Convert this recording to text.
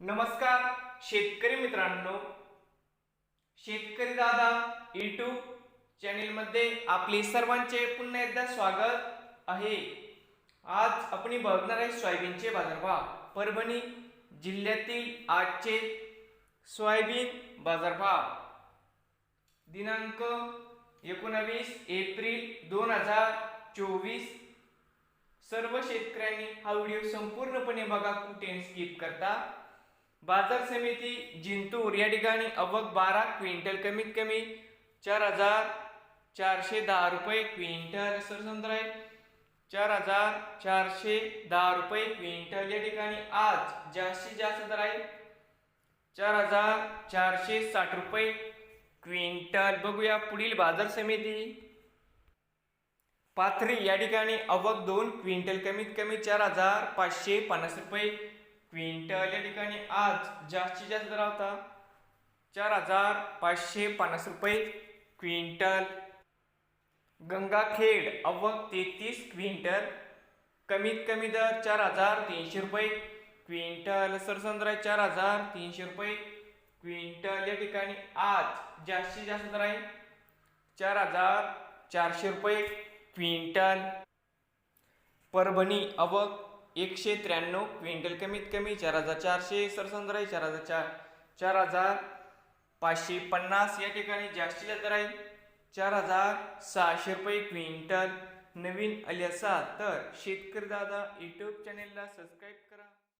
नमस्कार शेतकरी मित्रांनो. शेतकरी दादा यूट्यूब चॅनेलमध्ये आपले सर्वांचे पुन्हा एकदा स्वागत आहे. आज आपण बघणार आहे सोयाबीनचे बाजारभाव. परभणी जिल्ह्यातील आजचे सोयाबीन बाजारभाव. दिनांक एकोणावीस एप्रिल दोन हजार चोवीस. सर्व शेतकऱ्यांनी हा व्हिडिओ संपूर्णपणे बघा कुठे स्किप करता. बाजार समिती जिंतूर या ठिकाणी अवक बारा क्विंटल कमीत कमी चार हजार चारशे दहा रुपये क्विंटल. सरसंद्र आहे चार हजार चारशे दहा रुपये क्विंटल. या ठिकाणी आज जास्तीत जास्त दर आहे चार हजार चारशे साठ रुपये क्विंटल. बघूया पुढील बाजार समिती. पाथरी या ठिकाणी अवक दोन क्विंटल कमीत कमी चार हजार पाचशे पन्नास रुपये क्विंटल या ठिकाणी आज जास्तीत जास्त दर होता चार हजार पाचशे पन्नास रुपये क्विंटल. गंगाखेड अवक तेहतीस क्विंटल. कमीत कमी दर चार हजार तीनशे रुपये क्विंटल. सरसंद्रा चार हजार तीनशे रुपये क्विंटल. या ठिकाणी आज जास्तीत जास्त दर आहे चार हजार चारशे रुपये क्विंटल. परभणी अवक एकशे त्र्याण्णव क्विंटल कमीत कमी चार हजार चारशे सरसंद्र चार हजार चार चार हजार पाचशे पन्नास या ठिकाणी जास्तीत जास्त दर आहे चार हजार सहाशे रुपये क्विंटल. नवीन आले असा तर शेतकरी दादा यूट्यूब चॅनेलला सबस्क्राईब